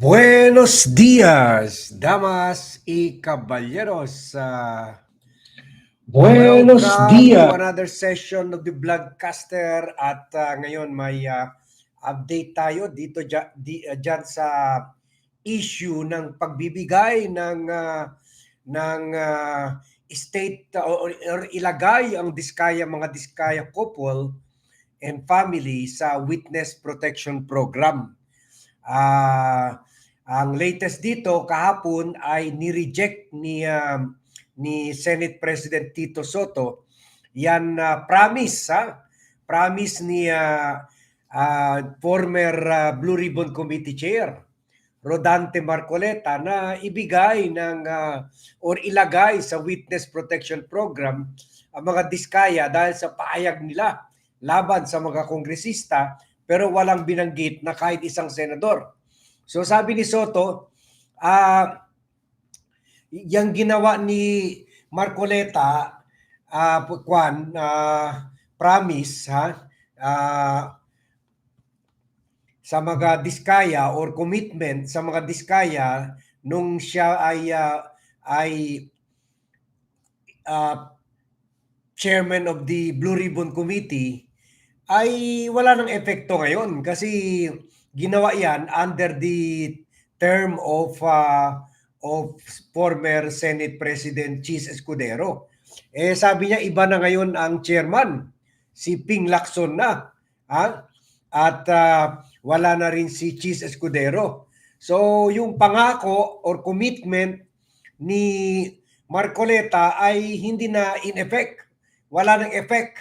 Buenos días, damas y caballeros. Uh, Buenos días. another session of the Vlogcaster at uh, ngayon may uh, update tayo dito dya, di, uh, dyan sa issue ng pagbibigay ng uh, ng uh, state uh, or, or ilagay ang diskaya mga diskaya couple and family sa witness protection program. Ah, ang latest dito kahapon ay ni-reject ni um, ni Senate President Tito Soto yan uh, promise ha promise ni uh, uh, former uh, Blue Ribbon Committee Chair Rodante Marcoleta na ibigay ng uh, or ilagay sa Witness Protection Program ang mga diskaya dahil sa paayag nila laban sa mga kongresista pero walang binanggit na kahit isang senador. So sabi ni Soto, ah yung ginawa ni Marcoleta ah kwan ah, promise ha ah, sa mga diskaya or commitment sa mga diskaya nung siya ay ah, ay ah, chairman of the Blue Ribbon Committee ay wala nang epekto ngayon kasi ginawa yan under the term of uh, of former Senate President Cheese Escudero. Eh sabi niya iba na ngayon ang chairman, si Ping Lacson na. Ha? At uh, wala na rin si Cheese Escudero. So yung pangako or commitment ni Marcoleta ay hindi na in effect. Wala nang effect.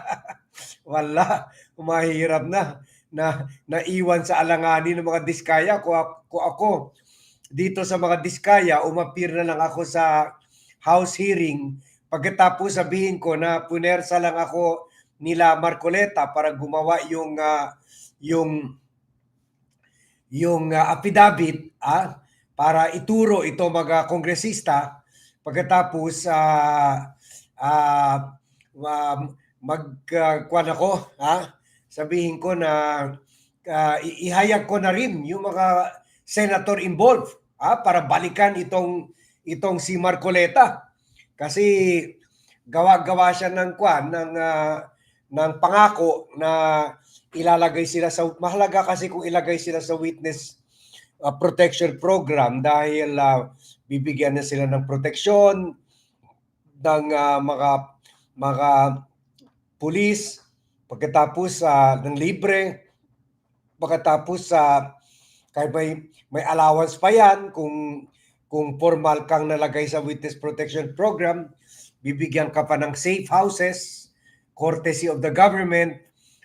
wala. Mahirap na na naiwan sa alanganin ng mga diskaya. Ko ako, ako dito sa mga diskaya umapir na lang ako sa house hearing. Pagkatapos sabihin ko na punersa lang ako nila Marcoleta para gumawa yung uh, yung yung uh, affidavit ah, para ituro ito mga kongresista. Pagkatapos uh, uh, uh, mag uh, ako ha sabihin ko na uh, ihayag ko na rin yung mga senator involved ah, para balikan itong itong si Marcoleta. Kasi gawa-gawa siya ng kwan ng uh, ng pangako na ilalagay sila sa mahalaga kasi kung ilagay sila sa witness uh, protection program dahil uh, bibigyan na sila ng proteksyon ng uh, mga mga pulis pagkatapos uh, ng libre pagkatapos sa uh, kahit may may allowance pa yan kung kung formal kang nalagay sa witness protection program bibigyan ka pa ng safe houses courtesy of the government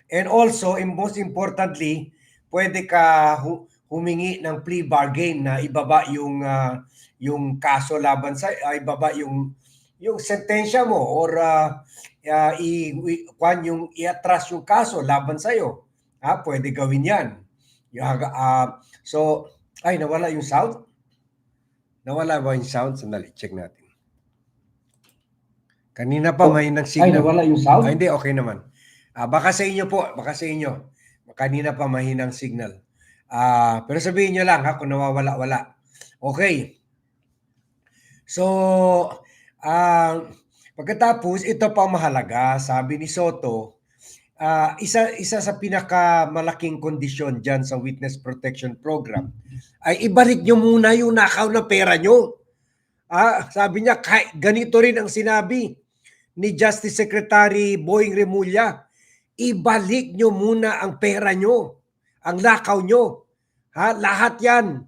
and also and most importantly pwede ka hu- humingi ng plea bargain na ibaba yung uh, yung kaso laban sa uh, ibaba yung yung sentensya mo or uh, uh, i, i kwan yung iatras yung kaso laban sa iyo. Ha, pwede gawin 'yan. Uh, so ay nawala yung sound. Nawala ba yung sound? Sandali, check natin. Kanina pa may nang Ay, nawala yung sound? Ay, hindi, okay naman. Ah, baka sa inyo po, baka sa inyo. Kanina pa mahinang signal. Ah, pero sabihin niyo lang ha kung nawawala-wala. Okay. So, ah, pagkatapos ito pa mahalaga, sabi ni Soto, ah, isa isa sa pinakamalaking kondisyon diyan sa witness protection program ay ibalik niyo muna yung nakaw na pera niyo. Ah, sabi niya kahit ganito rin ang sinabi ni Justice Secretary Boying Remulla, ibalik nyo muna ang pera nyo, ang lakaw nyo. Ha? Lahat yan.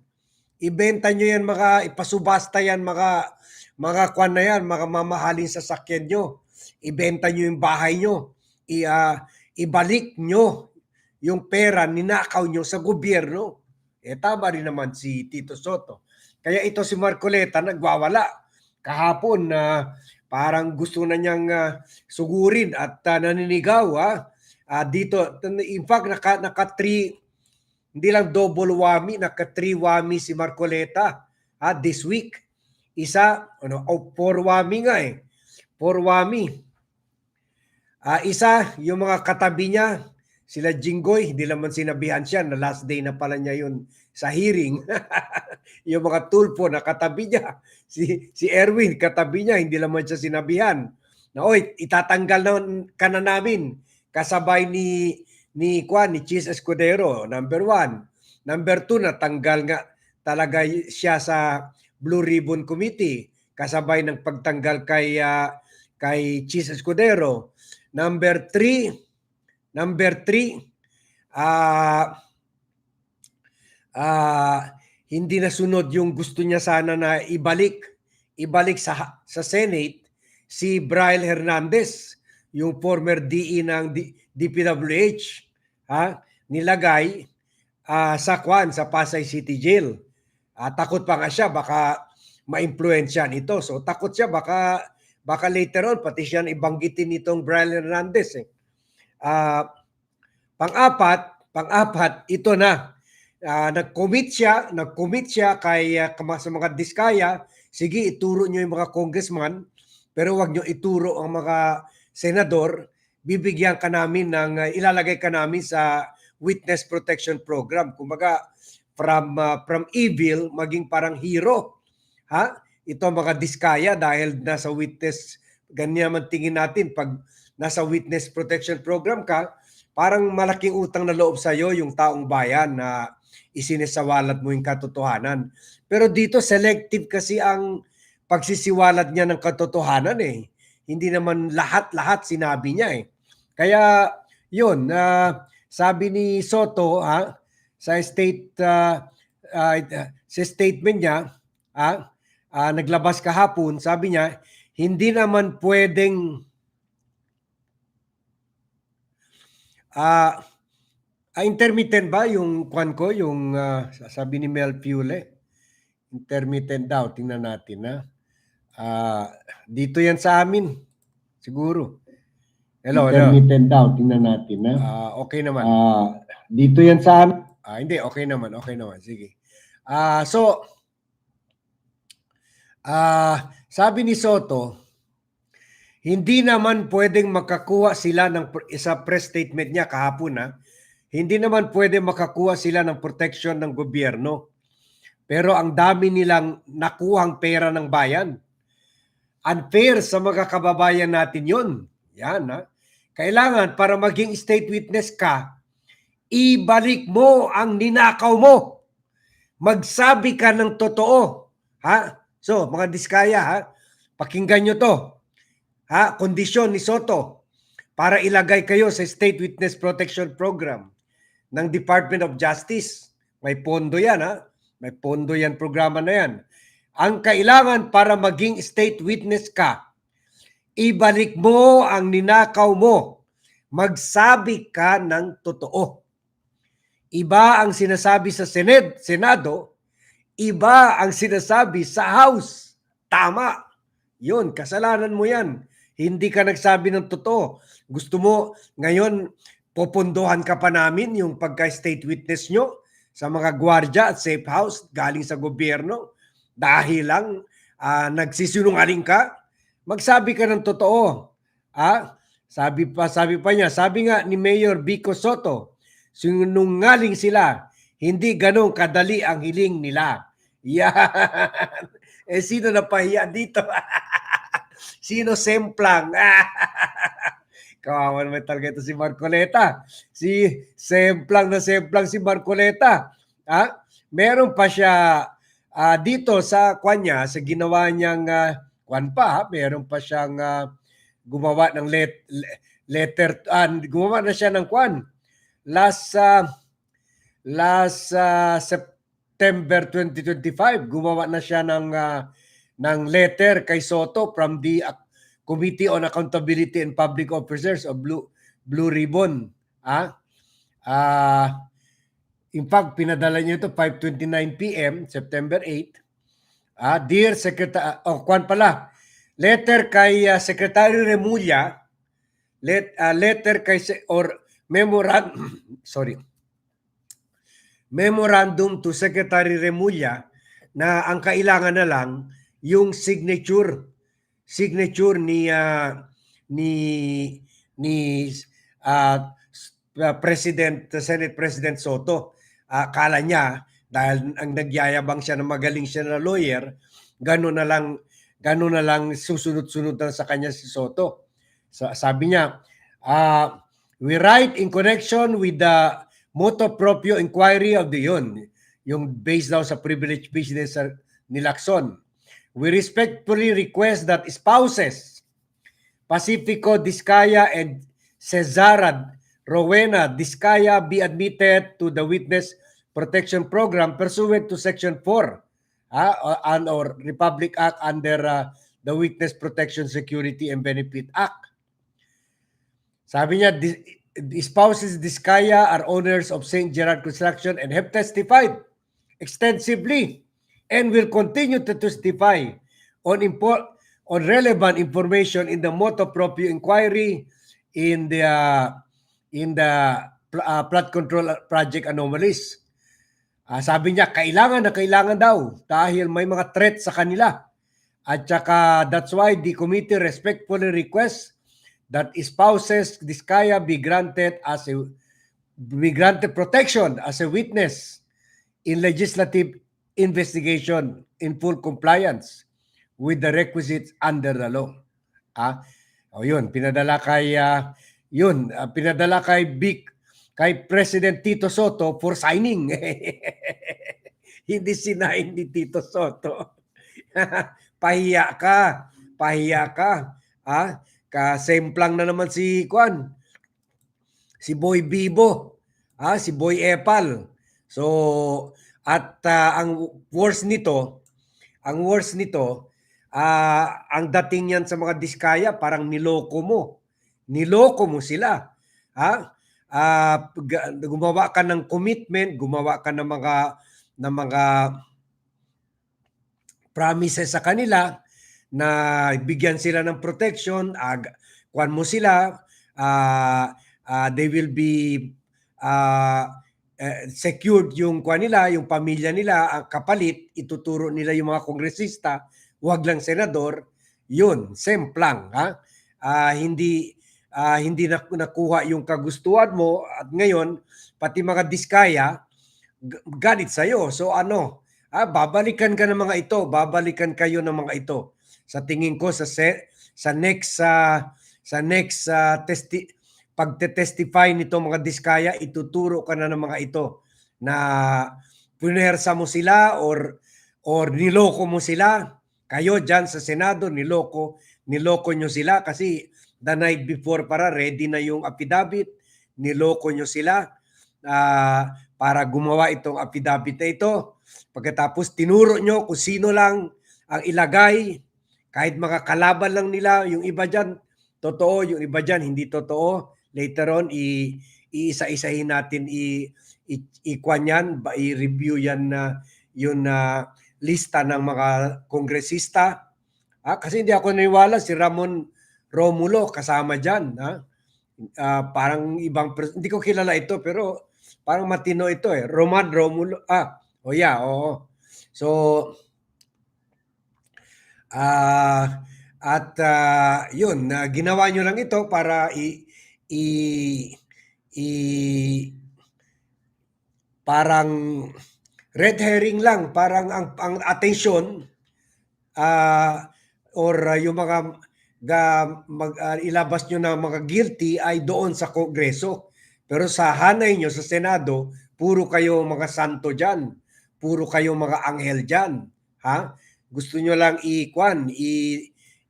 Ibenta nyo yan, mga ipasubasta yan, mga mga kwan na yan, mga mamahaling sasakyan nyo. Ibenta nyo yung bahay nyo. I, uh, ibalik nyo yung pera ninakaw nyo sa gobyerno. Eh tama rin naman si Tito Soto. Kaya ito si Marcoleta nagwawala. Kahapon na uh, parang gusto na niyang uh, sugurin at uh, naninigaw ha. Uh, dito in fact naka naka three hindi lang double whammy, naka three whammy si Marcoleta ha, this week. Isa ano oh, four whammy nga eh. Four whammy. Uh, isa yung mga katabi niya sila Jinggoy, hindi naman sinabihan siya na last day na pala niya yun sa hearing. yung mga tulpo na katabi niya. Si, si Erwin, katabi niya, hindi naman siya sinabihan. Na, oy, itatanggal na, ka na namin. Kasabay ni, ni Juan, ni Cheese Escudero, number one. Number two, natanggal nga talaga siya sa Blue Ribbon Committee. Kasabay ng pagtanggal kay, ah, kay Cheese Escudero. Number three, number three, ah, ah, hindi nasunod yung gusto niya sana na ibalik ibalik sa sa Senate si Brian Hernandez, yung former DE ng DPWH, ha, nilagay ah, sa Kwan sa Pasay City Jail. Ah, takot pa nga siya baka maimpluwensyahan ito. So takot siya baka baka later on pati siya ibanggitin nitong Brian Hernandez eh. Ah, pang-apat, pang-apat ito na Ah, nag-commit siya, nag-commit siya kay kama- sa mga diskaya, sige ituro niyo yung mga congressman, pero wag niyo ituro ang mga senador, bibigyan ka namin ng ah, ilalagay ka namin sa witness protection program. Kumbaga from ah, from evil maging parang hero. Ha? Ito mga diskaya dahil nasa witness ganyan man tingin natin pag nasa witness protection program ka, parang malaking utang na loob sa iyo yung taong bayan na isinisawalat mo yung katotohanan. Pero dito selective kasi ang pagsisiwalat niya ng katotohanan eh. Hindi naman lahat-lahat sinabi niya eh. Kaya yun, ah, sabi ni Soto ha, sa state ah, ah, sa statement niya, ah, ah, naglabas kahapon, sabi niya, hindi naman pwedeng ah Ah, intermittent ba yung kwan ko, yung ah, sabi ni Mel Pule? Intermittent daw, tingnan natin ha. Ah, dito yan sa amin, siguro. Hello, hello. Intermittent daw, tingnan natin na. Ah, okay naman. Ah, dito yan sa amin. Ah, hindi, okay naman, okay naman. Sige. Ah, so ah, sabi ni Soto, hindi naman pwedeng makakuha sila ng isa press statement niya kahapon na hindi naman pwede makakuha sila ng protection ng gobyerno. Pero ang dami nilang nakuhang pera ng bayan. Unfair sa mga kababayan natin yon. Yan ha. Kailangan para maging state witness ka, ibalik mo ang ninakaw mo. Magsabi ka ng totoo. Ha? So, mga diskaya, ha? Pakinggan nyo to. Ha? Kondisyon ni Soto para ilagay kayo sa State Witness Protection Program ng Department of Justice. May pondo yan, ha? May pondo yan, programa na yan. Ang kailangan para maging state witness ka, ibalik mo ang ninakaw mo. Magsabi ka ng totoo. Iba ang sinasabi sa Sened, Senado, iba ang sinasabi sa House. Tama. Yun, kasalanan mo yan. Hindi ka nagsabi ng totoo. Gusto mo ngayon popondohan ka pa namin yung pagka-state witness nyo sa mga gwardya at safe house galing sa gobyerno dahil lang ah, nagsisinungaling ka. Magsabi ka ng totoo. Ah, sabi pa sabi pa niya, sabi nga ni Mayor Vico Soto, sinungaling sila. Hindi ganong kadali ang hiling nila. Yan. Eh, sino napahiya dito? sino semplang? Kawawa naman talaga ito si Marcoleta. Si semplang na semplang si Marcoleta. Ha? Meron pa siya ah, dito sa kanya, sa ginawa niyang ah, kwan pa, meron pa siyang ah, gumawa ng let, le- letter, ah, gumawa na siya ng kwan. Last ah, last ah, September 2025, gumawa na siya ng ah, ng letter kay Soto from the Committee on Accountability and Public Officers o Blue Blue Ribbon. Ah, ah in fact, pinadala niyo ito 5:29 PM, September 8. Ah, dear Secretary, oh, kwan pala. Letter kay ah, Secretary Remulla, let ah, letter kay or memorandum sorry. Memorandum to Secretary Remulla na ang kailangan na lang yung signature signature ni ah, ni ni uh, President Senate President Soto. Ah, Akala niya dahil ang nagyayabang siya na magaling siya na lawyer, gano'n na lang gano'n na lang susunod-sunod na sa kanya si Soto. So, sabi niya, ah, we write in connection with the motu proprio inquiry of the yun, yung based daw sa privileged business ni Lacson. We respectfully request that spouses Pacifico Discaya and Cesara Rowena Discaya be admitted to the Witness Protection Program pursuant to Section 4 ah, or- and or Republic Act under ah, the Witness Protection Security and Benefit Act. Sabi niya, "Di- the spouses Discaya are owners of St. Gerard Construction and have testified extensively and will continue to testify on import on relevant information in the motu proprio inquiry in the uh, in the uh, flood control project anomalies. Ah, sabi niya kailangan na kailangan daw dahil may mga threat sa kanila. At saka that's why the committee respectfully requests that spouses Diskaya be granted as a be granted protection as a witness in legislative investigation in full compliance with the requisites under the law. Ah, o yun, pinadala kay ah, yun, ah, pinadala kay Big kay President Tito Soto for signing. Hindi sinain ni Tito Soto. pahiya ka, pahiya ka. Ah, kasemplang na naman si Kwan. Si Boy Bibo, ah, si Boy Epal. So, at ah, ang worst nito, ang worst nito, ah, ang dating yan sa mga diskaya, parang niloko mo. Niloko mo sila. Ha? Ga- gumawa ka ng commitment, gumawa ka ng mga ng mga promises sa kanila na bigyan sila ng protection, ag kuan mo sila, ah, ah, they will be ah, eh, secured yung kuan nila, yung pamilya nila, ang kapalit, ituturo nila yung mga kongresista, wag lang senador, yun, semplang, ha? Ah, hindi ah, hindi na, nakuha yung kagustuhan mo at ngayon pati mga diskaya galit sa So ano, ah, babalikan ka ng mga ito, babalikan kayo ng mga ito. Sa tingin ko sa se- sa next sa sa next sa testi pagte-testify nito mga diskaya, ituturo ka na ng mga ito na punersa mo sila or or niloko mo sila. Kayo dyan sa Senado, niloko, niloko nyo sila kasi the night before para ready na yung affidavit, niloko nyo sila ah, para gumawa itong affidavit na ito. Pagkatapos tinuro nyo kung sino lang ang ilagay, kahit mga kalaban lang nila, yung iba dyan, totoo, yung iba dyan, hindi totoo. Later on, i, iisa-isahin natin i, i, ikwan yan, i-review yan na yun na lista ng mga kongresista. Ah, kasi hindi ako naniwala si Ramon Romulo kasama dyan. Ha? Ah, parang ibang, hindi ko kilala ito pero parang matino ito eh. Roman Romulo. Ah, oh yeah, oo. So, ah at ah, yun, na ginawa nyo lang ito para i, i, i parang red herring lang, parang ang, ang attention ah or ah, yung mga ga, mag, ah, ilabas nyo na mga guilty ay doon sa Kongreso. Pero sa hanay nyo sa Senado, puro kayo mga santo dyan. Puro kayo mga anghel dyan. Ha? Gusto nyo lang i-kwan, i,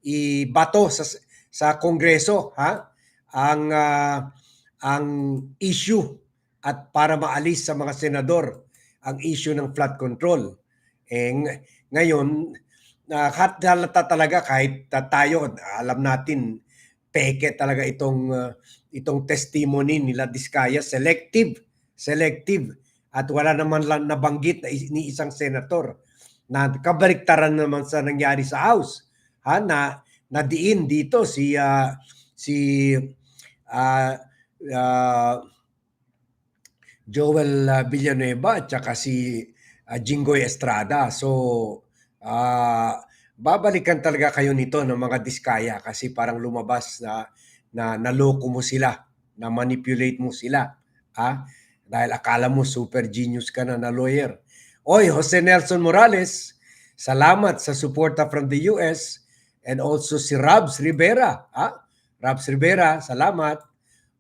i-bato sa, sa Kongreso. Ha? Ang, ah, ang issue at para maalis sa mga senador ang issue ng flood control. Eh, ng- ngayon, na halata talaga kahit ta- tayo alam natin peke talaga itong uh, itong testimony nila Diskaya selective selective at wala naman lang nabanggit na ni isang senator na kabaliktaran naman sa nangyari sa House ha na nadiin dito si ah, si ah, ah, Joel Villanueva at saka si ah, Jinggoy Estrada. So, ah, babalikan talaga kayo nito ng mga diskaya kasi parang lumabas na na naloko mo sila. na manipulate mo sila. Ha? Dahil akala mo super genius ka na na lawyer. Oy, Jose Nelson Morales, salamat sa suporta from the US and also si Rabs Rivera. Ha? Rabs Rivera, salamat.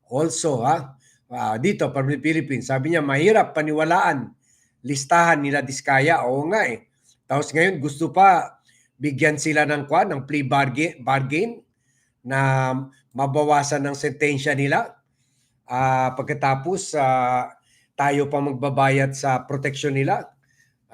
Also, ha? Ah, dito, from the Philippines, sabi niya, mahirap paniwalaan listahan nila Diskaya. Oo nga eh. Tapos ngayon, gusto pa bigyan sila ng kwan, ng plea bargain, bargain na mabawasan ng sentensya nila. Ah, pagkatapos, ah, tayo pa magbabayad sa proteksyon nila.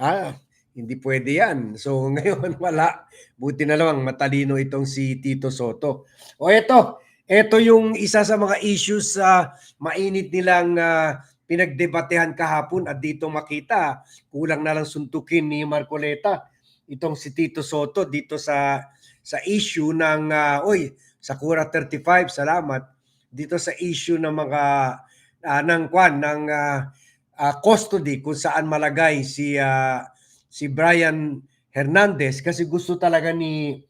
Ah, hindi pwede yan. So ngayon wala. Buti na lang matalino itong si Tito Soto. O eto, eto yung isa sa mga issues sa mainit nilang ah, pinagdebatehan kahapon at dito makita kulang na lang suntukin ni Marcoleta itong si Tito Soto dito sa sa issue ng ah, oy Sakura 35 salamat dito sa issue ng mga ah, ng kwan ng ah, ah, custody kung saan malagay si ah, si Brian Hernandez kasi gusto talaga ni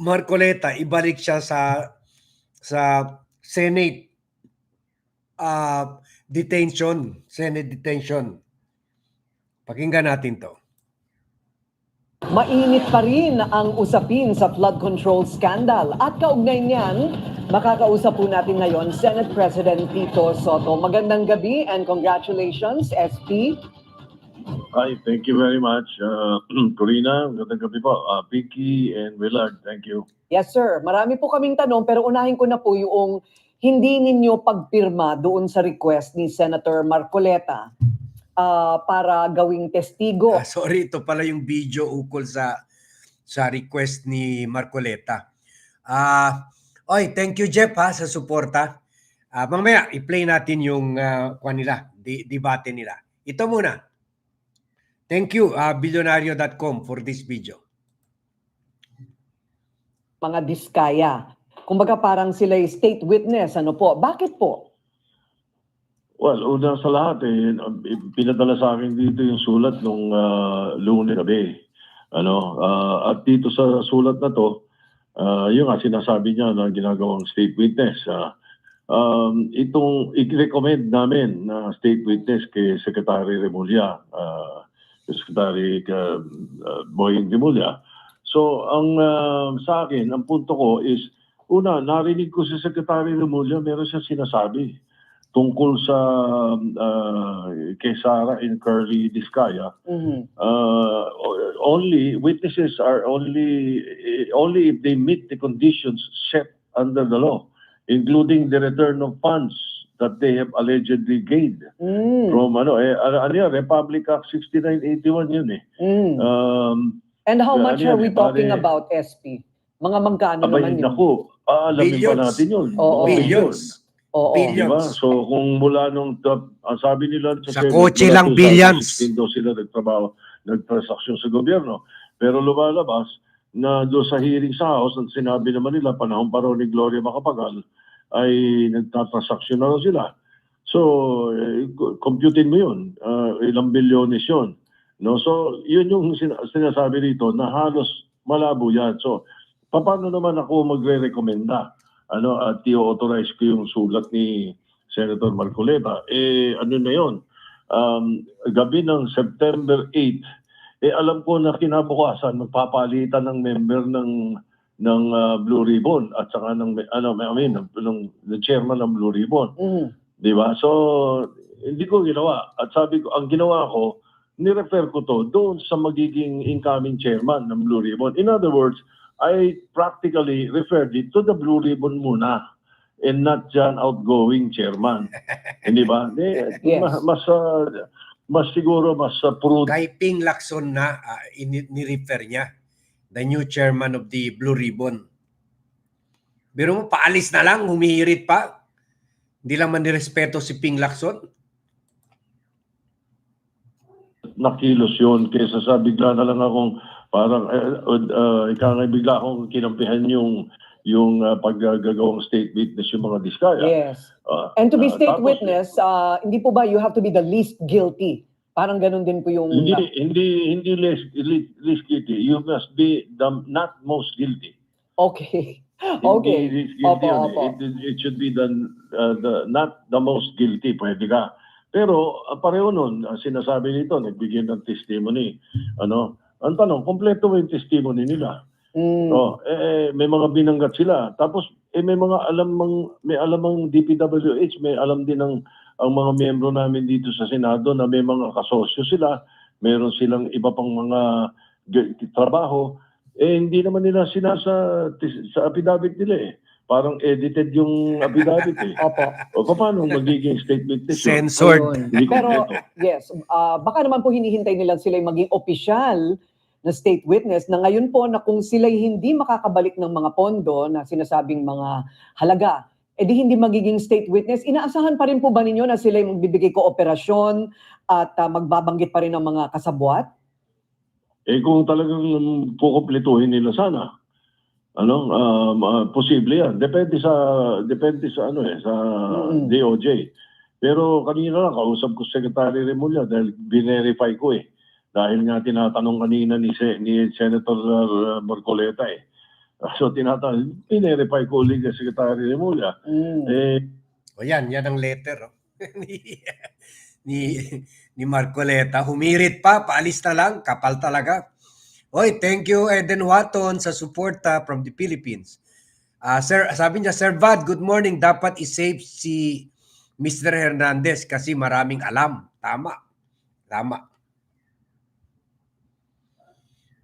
Marcoleta ibalik siya sa sa Senate ah, detention, Senate detention. Pakinggan natin to. Mainit pa rin ang usapin sa flood control scandal at kaugnay niyan, makakausap po natin ngayon Senate President Tito Soto. Magandang gabi and congratulations, SP. Hi, thank you very much. Uh, Corina, magandang gabi po. Uh, Vicky and Willard, thank you. Yes sir, marami po kaming tanong pero unahin ko na po yung hindi ninyo pagpirma doon sa request ni Senator Marcoleta ah, para gawing testigo. Ah, sorry, ito pala yung video ukol sa sa request ni Marcoleta. Ah, oy, thank you Jeff ha sa suporta. Ah, mamaya i-play natin yung uh, nila, di, debate nila. Ito muna. Thank you uh, billionario.com for this video. mga diskaya. Kumbaga parang sila state witness, ano po? Bakit po? Well, una sa lahat, eh, pinadala sa akin dito yung sulat nung uh, lunes gabi. Ano, ah, at dito sa sulat na to, ah, yung nga sinasabi niya na ginagawang state witness. ah, um, itong i-recommend namin na state witness kay Secretary Remulla, uh, Secretary uh, uh, Boying Remulla. So, ang ah, sa akin, ang punto ko is, una, narinig ko si Secretary Remulla, meron siya sinasabi tungkol sa uh, kay Sara and Curly Discaya. Mhm. Uh, only witnesses are only only if they meet the conditions set under the law, including the return of funds that they have allegedly gained Mm. from ano eh ano, ano yan, Republic Act 6981 yun eh. Mm. Um, And how ano much yan, are we eh, talking pare- about, SP? Mga magkano naman yun? naku, aalamin pa Billions. natin yun. Oo. Mga Billions. Oo. Billions. Diba? So kung mula nung top, ang sabi nila Sa Senate, kotse mula lang 2016 billions. daw sila nagtrabaho, nagtransaksyon sa gobyerno. Pero lumalabas na doon sa hearing sa House, ang sinabi naman nila, panahon pa raw ni Gloria Macapagal, ay nagtatransaksyon na raw sila. So, eh, computein mo yun. Ah, ilang bilyones yun. No? So, yun yung sin- sinasabi dito na halos malabo yan. So, paano naman ako magre-recommenda? Ano, at i-authorize ko yung sulat ni Senator Marcoleta. Eh, ano na yun? Um, gabi ng September 8, eh alam ko na kinabukasan magpapalitan ng member ng ng ah, Blue Ribbon at saka ng ano I mean ng, ng, ng chairman ng Blue Ribbon. Mhm. Di ba? So, hindi ko ginawa. At sabi ko, ang ginawa ko, nirefer ko to doon sa magiging incoming chairman ng Blue Ribbon. In other words, I practically referred it to the Blue Ribbon muna and not John outgoing chairman. Hindi ba? Eh, Yes. ma- Mas, ah, mas siguro, mas uh, prudent Kay Ping Lacson na ini- ni-refer niya, the new chairman of the Blue Ribbon. Pero mo, paalis na lang, humihirit pa. Hindi lang man nirespeto si Ping Lacson. nakilos yun kaysa sa bigla na lang akong parang uh, uh, ika nga bigla akong kinampihan yung yung uh, paggagawang state witness yung mga diskaya. Yes. Ah, And to be ah, state tapos, witness, uh, hindi po ba you have to be the least guilty? Parang ganun din po yung... Hindi hindi hindi less, less guilty. You must be the not most guilty. Okay. Okay. Guilty Opo, opo. It, it should be the, uh, the, not the most guilty, pwede ka. Pero uh, pareho nun, uh, sinasabi nito, nagbigay ng testimony. Ano? Ang tanong, kompleto ba yung testimony nila? Mm. Oh, eh, may mga binanggat sila. Tapos, eh, may mga alam mang, may alam ang DPWH, may alam din ang, ang mga miyembro namin dito sa Senado na may mga kasosyo sila, meron silang iba pang mga trabaho. Eh, hindi naman nila sinasa sa affidavit nila eh. Parang edited yung affidavit eh. Opo. O paano magiging statement yun? Censored. Ayun. Pero yes, ah, baka naman po hinihintay nila sila maging opisyal na state witness na ngayon po na kung sila'y hindi makakabalik ng mga pondo na sinasabing mga halaga, edi hindi magiging state witness, inaasahan pa rin po ba ninyo na sila'y magbibigay kooperasyon at ah, magbabanggit pa rin ng mga kasabwat? Eh kung talagang kukumpletuhin nila sana. Ano, um, ah, posible yan. Depende sa depende sa ano eh sa Mm. DOJ. Pero kanina lang kausap ko si Secretary Remulla dahil binerify ko eh. Dahil nga tinatanong kanina ni, Se- ni Senator uh, Marcoleta eh. So tinatanong, binerify ko ulit kay Secretary Remulla. Mm. Eh, O yan, yan ang letter. Oh. ni, ni, ni Marcoleta. Humirit pa, paalis na lang, kapal talaga. Oy, thank you Eden Watton sa suporta from the Philippines. Ah, sir, sabi niya, Sir Vad, good morning. Dapat i-save si Mr. Hernandez kasi maraming alam. Tama. Tama.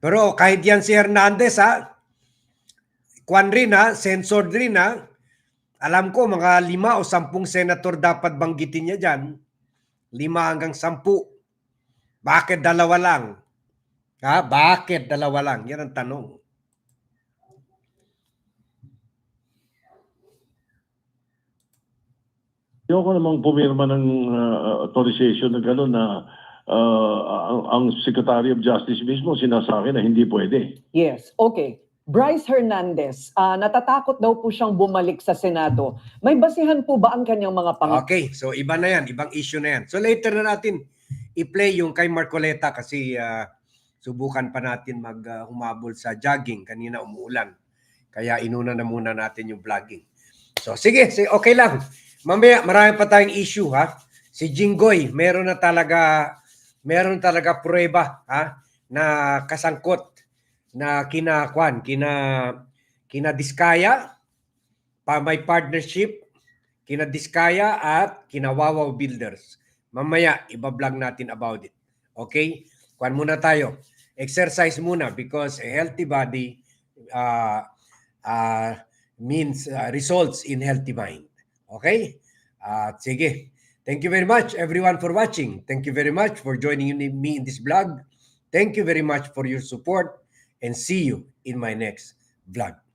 Pero kahit yan si Hernandez ha, kwan rin ha, censored rin ha, alam ko mga lima o sampung senator dapat banggitin niya dyan. Lima hanggang sampu. Bakit dalawa lang? Ha? Bakit dalawa lang? Yan ang tanong. Ayoko namang pumirma ng uh, authorization na gano'n na uh, ang, ang Secretary of Justice mismo sinasabi na hindi pwede. Yes, okay. Bryce Hernandez, ah, natatakot daw po siyang bumalik sa Senado. May basihan po ba ang kanyang mga pang... Okay, so iba na yan. Ibang issue na yan. So later na natin i-play yung kay Marcoleta kasi ah, subukan pa natin mag ah, humabol sa jogging. Kanina umuulan. Kaya inuna na muna natin yung vlogging. So sige, sige okay lang. Mamaya marami pa tayong issue ha. Si Jinggoy, meron na talaga meron talaga prueba ha na kasangkot na kinakwan, kina kina Diskaya pa may partnership kina Diskaya at kina Wawaw Builders. Mamaya, iba-vlog natin about it. Okay? Kuan muna tayo. Exercise muna because a healthy body uh, uh, means uh, results in healthy mind. Okay? At sige. Thank you very much everyone for watching. Thank you very much for joining me in this vlog. Thank you very much for your support and see you in my next vlog.